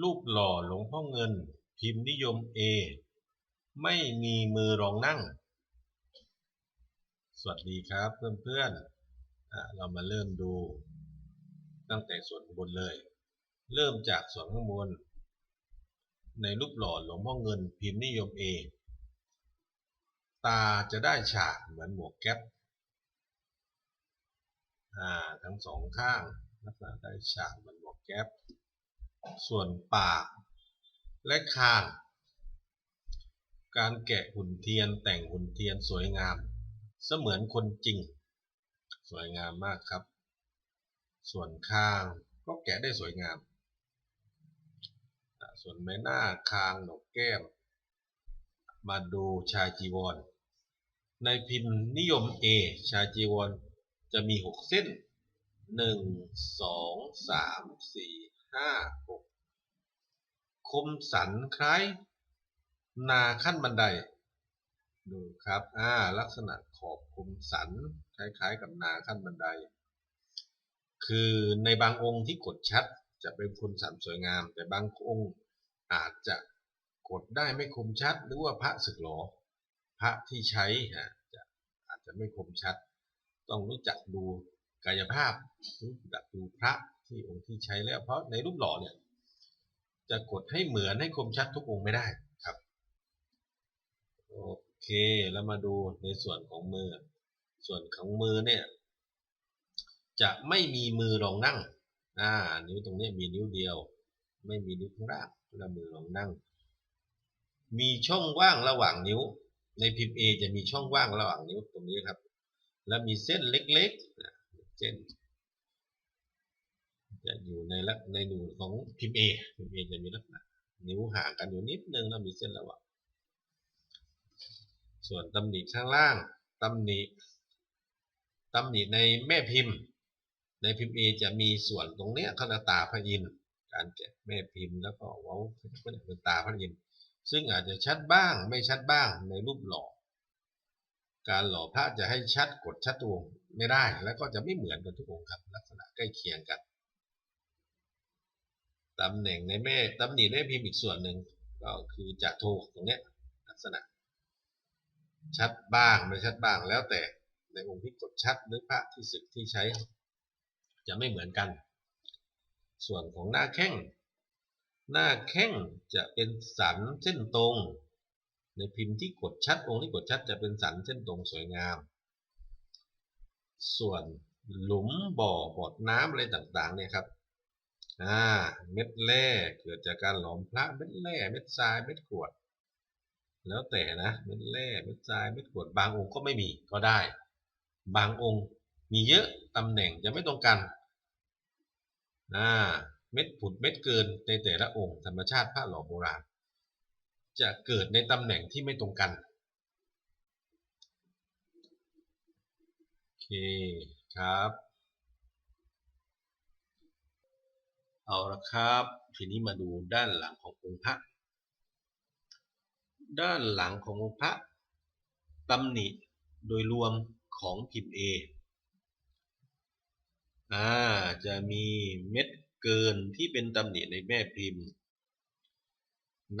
รูปหล่อหลวงพ่อเงิน พิมพ์นิยม A ไม่มีมือรองนั่ง สวัสดีครับเพื่อนๆ เรามาเริ่มดู ตั้งแต่ส่วนบนเลย เริ่มจากส่วนข้างบน ในรูปหล่อหลวงพ่อเงิน พิมพ์นิยม A ตาจะได้ฉากเหมือนหมวกแก๊ปทั้งสองข้างลักษณะได้ฉากเหมือนหมวกแก๊ป ส่วนปากและคาง การแกะหุ่นเทียนแต่งหุ่นเทียนสวยงาม เสมือนคนจริง สวยงามมากครับ ส่วนคางก็แกะได้สวยงาม ส่วนใบหน้าคางหนกแก้ม มาดูชาจีวร ในพิมพ์นิยม A ชาจีวรจะมี 6 เส้น 1 2 3 4 5 6 คมสันคล้าย นาขั้นบันได ดูครับอ่าลักษณะขอบคมสันคล้ายๆ กับนาขั้นบันได คือในบางองค์ที่กดชัดจะเป็นคมสันสวยงาม แต่บางองค์อาจจะกดได้ไม่คมชัด หรือว่าพระสึกหรอพระที่ใช้ฮะจะอาจจะไม่คมชัด ต้องรู้จักดูกายภาพรู้จักดูพระที่องค์ที่ใช้แล้วเพราะในรูปหล่อเนี่ย จะกดให้เหมือนให้คมชัดทุกองค์ไม่ได้ครับ โอเค แล้วมาดูในส่วนของมือ ส่วนของมือเนี่ย จะไม่มีมือรองนั่ง อ่า นิ้วตรงนี้มีนิ้วเดียว ไม่มีนิ้วข้างล่างแล้วมือรองนั่ง มีช่องว่างระหว่างนิ้ว ในพิมพ์ A จะมีช่องว่างระหว่างนิ้วตรงนี้ครับ แล้วมีเส้นเล็กๆเส้น จะอยู่ในลักในหนูของพิมพ์ A พิมพ์ A จะมีลักษณะนิ้วห่างกันอยู่นิดนึงแล้วมีเส้นระหว่างส่วนตำหนิข้างล่างตำหนิตำหนิในแม่พิมพ์ ในพิมพ์ A จะมีส่วนตรงเนี้ยเขาตาพระอินทร์การแกะแม่พิมพ์แล้วก็ว้าเป็นตาพระอินทร์ซึ่งอาจจะชัดบ้างไม่ชัดบ้างในรูปหล่อการหล่อพระจะให้ชัดกดชัดตัวงไม่ได้ แล้วก็จะไม่เหมือนกันทุกองค์ครับลักษณะใกล้เคียงกัน ตำแหน่งในแม่ตำหนิในแม่พิมพ์อีกส่วนหนึ่งก็คือจะโทตรงเนี้ยลักษณะ ชัดบ้างไม่ชัดบ้างแล้วแต่ในองค์ที่กดชัดหรือพระที่สึกที่ใช้ จะไม่เหมือนกัน ส่วนของหน้าแข้งหน้าแข้งจะเป็นสันเส้นตรง ในพิมพ์ที่กดชัดองค์ที่กดชัดจะเป็นสันเส้นตรงสวยงาม ส่วนหลุมบ่อบอดน้ำอะไรต่างๆเนี่ยครับ อ่าเม็ดแร่เกิดจากการหลอมพระเม็ดแร่เม็ดทรายเม็ดกรวด แล้วแต่นะเม็ดแร่เม็ดทรายเม็ดกรวดบางองค์ก็ไม่มีก็ได้ บางองค์มีเยอะตำแหน่งจะไม่ตรงกันอ่าเม็ดผุดเม็ดเกินในแต่ละองค์ธรรมชาติพระหล่อโบราณ จะเกิดในตำแหน่งที่ไม่ตรงกันโอเคครับ เอาละครับ ทีนี้มาดูด้านหลังขององค์พระ ด้านหลังขององค์พระตำหนิโดยรวมของพิมพ์ A อ่าจะมีเม็ดเกินที่เป็นตำหนิในแม่พิมพ์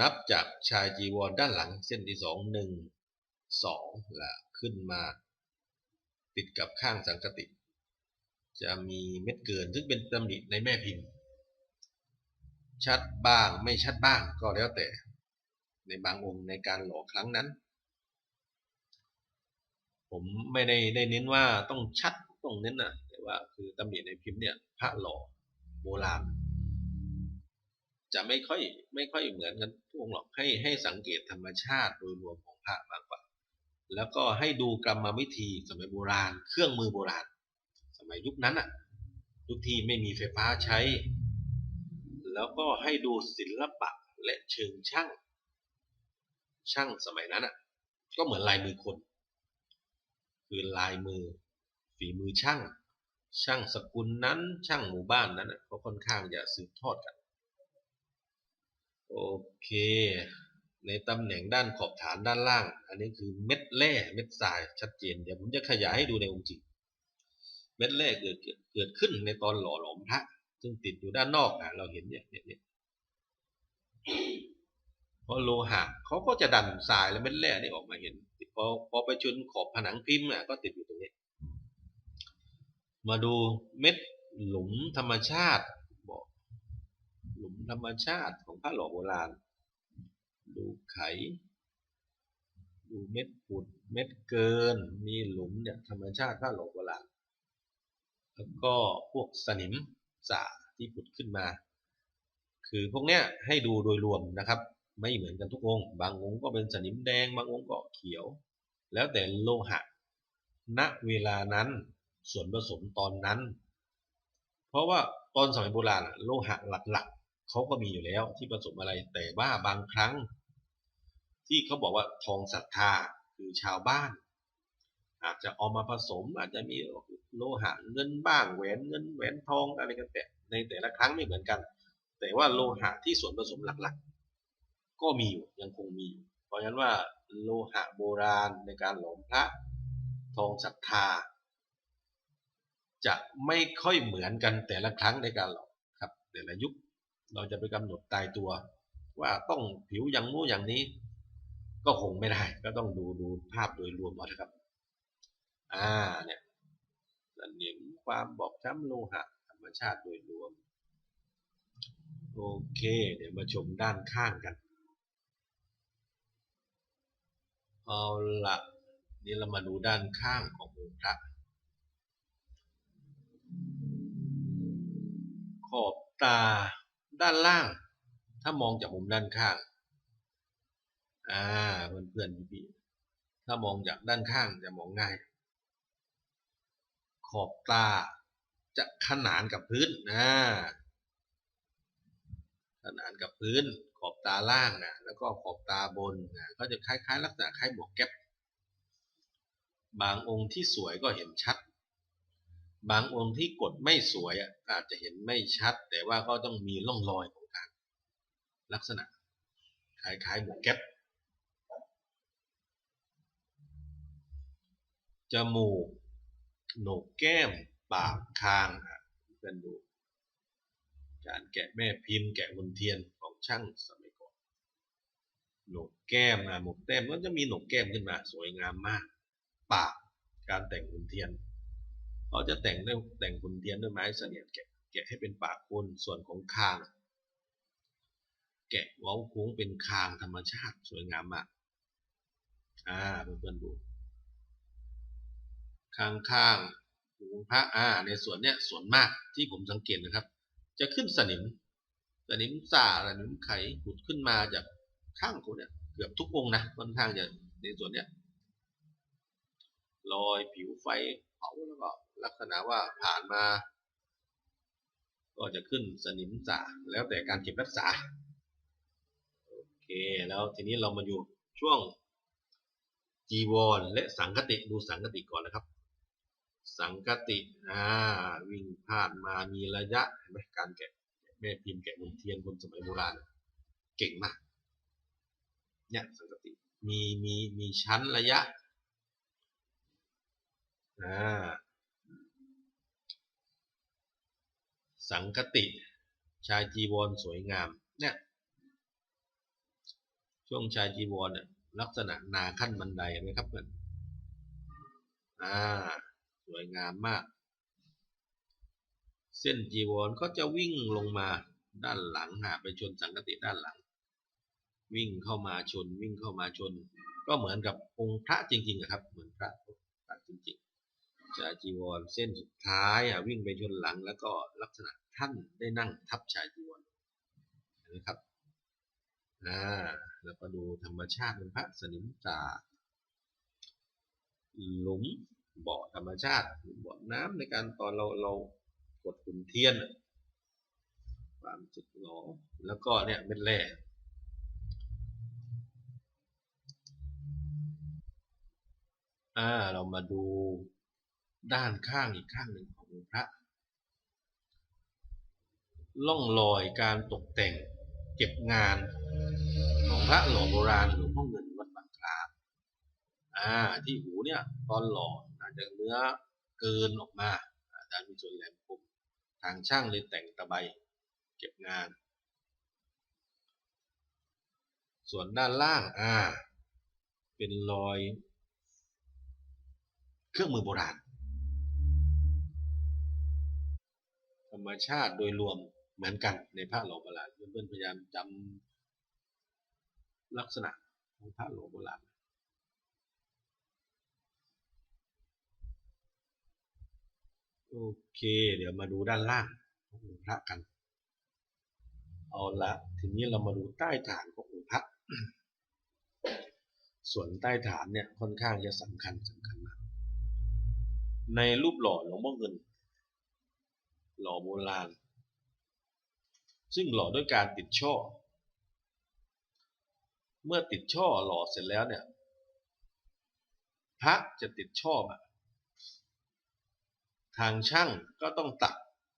นับจากชายจีวรด้านหลังเส้นที่สองหนึ่งสองละขึ้นมา ติดกับข้างสังกติ จะมีเม็ดเกินซึ่งเป็นตำหนิในแม่พิมพ์ ชัดบ้างไม่ชัดบ้างก็แล้วแต่ ในบางองค์ในการหล่อครั้งนั้น ผมไม่ได้ได้เน้นว่าต้องชัดต้องเน้นนะแต่ว่าคือตำหนิในพิมพ์เนี่ยพระหล่อโบราณจะไม่ค่อยไม่ค่อยเหมือนกันทุกองค์หรอกให้ให้สังเกตธรรมชาติโดยรวมของพระมากกว่า แล้วก็ให้ดูกรรมวิธีสมัยโบราณ เครื่องมือโบราณ สมัยยุคนั้นอะยุคที่ไม่มีไฟฟ้าใช้ แล้วก็ให้ดูศิลปะและเชิงช่าง ช่างสมัยนั้นอะ ก็เหมือนลายมือคน คือลายมือ ฝีมือช่าง ช่างสกุลนั้น ช่างหมู่บ้านนั้นน่ะเขาค่อนข้างจะสืบทอดกัน โอเค ในตำแหน่งด้านขอบฐานด้านล่าง อันนี้คือเม็ดแร่เม็ดทรายชัดเจน เดี๋ยวผมจะขยายให้ดูในองค์จริง เม็ดแร่เกิดเกิดขึ้นในตอนหล่อหลอมพระ ซึ่งติดอยู่ด้านนอกอะเราเห็นเนี่ยเนี่ยเพราะโลหะเขาก็จะดันทรายและเม็ดแร่นี่ออกมาเห็นพอพอไปชนขอบผนังพิมพ์อะก็ติดอยู่ตรงนี้ มาดูเม็ดหลุมธรรมชาติบอกหลุมธรรมชาติของพระหล่อโบราณ ดูไข ดูเม็ดปุด เม็ดเกิน มีหลุมเนี่ยธรรมชาติพระหล่อโบราณ แล้วก็พวกสนิม สาที่ผุดขึ้นมา คือพวกเนี้ยให้ดูโดยรวมนะครับ ไม่เหมือนกันทุกองค์ บางองค์ก็เป็นสนิมแดง บางองค์ก็เขียว แล้วแต่โลหะ ณ เวลานั้น ส่วนผสมตอนนั้น เพราะว่าตอนสมัยโบราณโลหะหลักๆเขาก็มีอยู่แล้วที่ผสมอะไร แต่ว่าบางครั้ง ที่เขาบอกว่าทองศรัทธาคือชาวบ้าน อาจจะเอามาผสม อาจจะมีโลหะเงินบ้างแหวนเงินแหวนทองอะไรกันแต่ในแต่ละครั้งไม่เหมือนกัน แต่ว่าโลหะที่ส่วนผสมหลักๆ ก็มีอยู่ยังคงมีอยู่เพราะฉะนั้นว่าโลหะโบราณในการหลอมพระทองศรัทธา จะไม่ค่อยเหมือนกันแต่ละครั้งในการหลอมครับ แต่ละยุคเราจะไปกำหนดตายตัว ว่าต้องผิวอย่างนู้อย่างนี้ ก็คงไม่ได้ ก็ต้องดูดูภาพโดยรวมเอานะครับ อ่าเนี่ยสนิมความบอบช้ำโลหะธรรมชาติโดยรวม โอเค เดี๋ยวมาชมด้านข้างกัน เอาละนี่เรามาดูด้านข้างขององค์พระขอบตาด้านล่าง ถ้ามองจากมุมด้านข้างอ่าเพื่อนๆพี่ๆถ้ามองจากด้านข้างจะมองง่าย ขอบตาจะขนานกับพื้นนะขนานกับพื้น ขอบตาล่างนะแล้วก็ขอบตาบนนะก็จะคล้ายๆ ลักษณะคล้ายหมวกแก๊ปบางองค์ที่สวยก็เห็นชัด บางองค์ที่กดไม่สวยอะอาจจะเห็นไม่ชัด แต่ว่าก็ต้องมีร่องรอยของการลักษณะคล้ายๆหมวกแก๊ปจมูก โหนกแก้ม ปากคางอะเพื่อนดู การแกะแม่พิมพ์แกะบนเทียนของช่างสมัยก่อนโหนกแก้มอะหมกแก้มก็จะมีโหนกแก้มขึ้นมา สวยงามมาก ปากการแต่งบนเทียนเขาจะแต่งด้วยแต่งบนเทียนด้วยไม้เสนียดแกะแกะให้เป็นปากคนส่วนของคาง แกะเว้าโค้งเป็นคางธรรมชาติสวยงามมากอ่าเพื่อนๆดู ข้างข้างๆหูพระอ่าในส่วนเนี้ยส่วนมากที่ผมสังเกตนะครับ จะขึ้นสนิม สนิมสาสนิมไขผุดขึ้นมาจากข้างคนเนี่ยเกือบทุกองนะค่อนข้างจะในส่วนเนี้ยรอยผิวไฟเผาแล้วก็ลักษณะว่าผ่านมา ก็จะขึ้นสนิมสาแล้วแต่การเก็บรักษาโอเคแล้วทีนี้เรามาอยู่ช่วงจีวรและสังคติดูสังคติก่อนนะครับ สังคติอ่าวิ่งผ่านมามีระยะเห็นไหมการแกะแม่พิมพ์แกะบนเทียนคนสมัยโบราณเก่งมากเนี่ยสังคติมีมีมีชั้นระยะอ่าสังคติชายจีวรสวยงามเนี่ยช่วงชายจีวรเนี่ยลักษณะนาขั้นบันไดเห็นไหมครับเพื่อนอ่า สวยงามมาก เส้นจีวรก็จะวิ่งลงมาด้านหลังหาไปชนสังกติด้านหลัง วิ่งเข้ามาชนวิ่งเข้ามาชน ก็เหมือนกับองค์พระจริงๆอะครับ เหมือนพระพระจริงๆชาจีวรเส้นสุดท้ายอะวิ่งไปชนหลังแล้วก็ลักษณะท่านได้นั่งทับชายจีวรนไหมครับอ่าแล้วก็ดูธรรมชาติเป็นพระสนิมตาหลุม บ่อธรรมชาติบ่อน้ำในการตอนเราเรากดขุนเทียนความจุดหลอแล้วก็เนี่ยเม็ดแร่อ่าเรามาดูด้านข้างอีกข้างหนึ่งของพระล่องรอยการตกแต่งเก็บงานของพระหล่อโบราณหลวงพ่อเงิน อ่าที่หูเนี่ยตอนหล่ออาจจะเนื้อเกินออกมาอาจารย์มีส่วนแหลมคมทางช่างเลยแต่งตะไบเก็บงาน ส่วนด้านล่างอ่าเป็นรอย เครื่องมือโบราณ ธรรมชาติโดยรวมเหมือนกันในพระหล่อโบราณเพื่อนๆพยายามจำลักษณะของพระหล่อโบราณ โอเค เดี๋ยวมาดูด้านล่างขององค์พระกัน เอาละทีนี้เรามาดูใต้ฐานขององค์พระส่วนใต้ฐานเนี่ยค่อนข้างจะสำคัญสำคัญมาก ในรูปหล่อหลวงพ่อเงิน หล่อโบราณ ซึ่งหล่อด้วยการติดช่อ เมื่อติดช่อหล่อเสร็จแล้วเนี่ย พระจะติดช่อมา ทางช่างก็ต้องตัด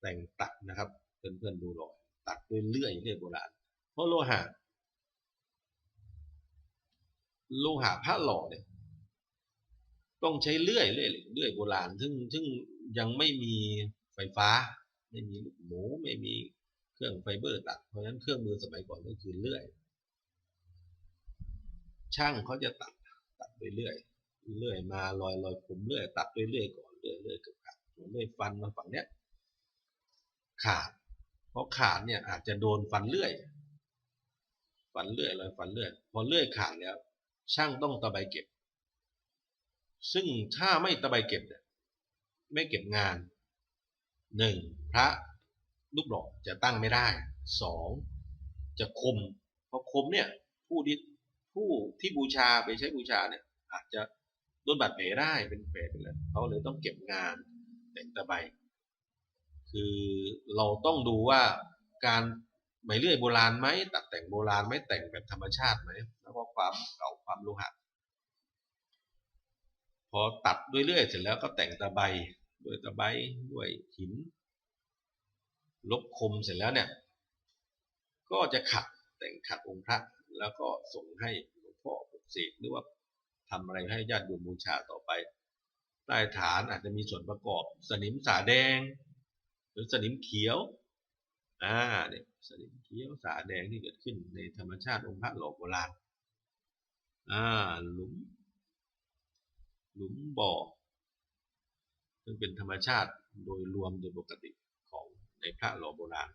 แต่งตัดนะครับเพื่อนๆดูรอยตัดด้วยเลื่อยเลื่อยโบราณเพราะโลหะโลหะพระหล่อเนี่ยต้องใช้เลื่อยเลื่อยเลื่อยโบราณซึ่งซึ่งยังไม่มีไฟฟ้า ไม่มีลูกหมูไม่มีเครื่องไฟเบอร์ตัด เพราะฉะนั้นเครื่องมือสมัยก่อนก็คือเลื่อย ช่างเขาจะตัดตัดไปเรื่อยเลื่อยมาลอยลอยผมเลื่อยตัดไปเรื่อยก่อนเรื่อยเรื่อยกับ เลยฟันมาฝั่งเนี้ยขาด เพราะขาดเนี่ยอาจจะโดนฟันเลื่อย ฟันเลื่อยลยฟันเลื่อย พอเลื่อยขาดแล้ว ช่างต้องตะไบเก็บ ซึ่งถ้าไม่ตะไบเก็บเนี่ยไม่เก็บงานหนึ่งพระรูปหล่อจะตั้งไม่ได้สองจะคมเพราะคมเนี่ยผู้ที่ผู้ที่บูชาไปใช้บูชาเนี่ย อาจจะโดนบาดแผลได้เป็นแผลไปเลยเขาเลยต้องเก็บงาน แต่งตะไบคือเราต้องดูว่าการไหมเลื่อยโบราณไหมตัดแต่งโบราณไหมแต่งแบบธรรมชาติไหมแล้วก็ความเก่าความโลหะพอตัดด้วยเลื่อยเสร็จแล้วก็แต่งตะไบด้วยตะไบด้วยหิน ลบคมเสร็จแล้วเนี่ย ก็จะขัดแต่งขัดองค์พระแล้วก็ส่งให้หลวงพ่อปลุกเสกหรือว่าทำอะไรให้ญาติโยมบูชาต่อไป ใต้ฐานอาจจะมีส่วนประกอบ สนิมสาแดง หรือสนิมเขียวอ่าเนี่ยสนิมเขียวสาแดงที่เกิดขึ้นในธรรมชาติองค์พระหล่อโบราณอ่าหลุม หลุมบ่อซึ่งเป็นธรรมชาติโดยรวมโดยปกติของในพระหล่อโบราณ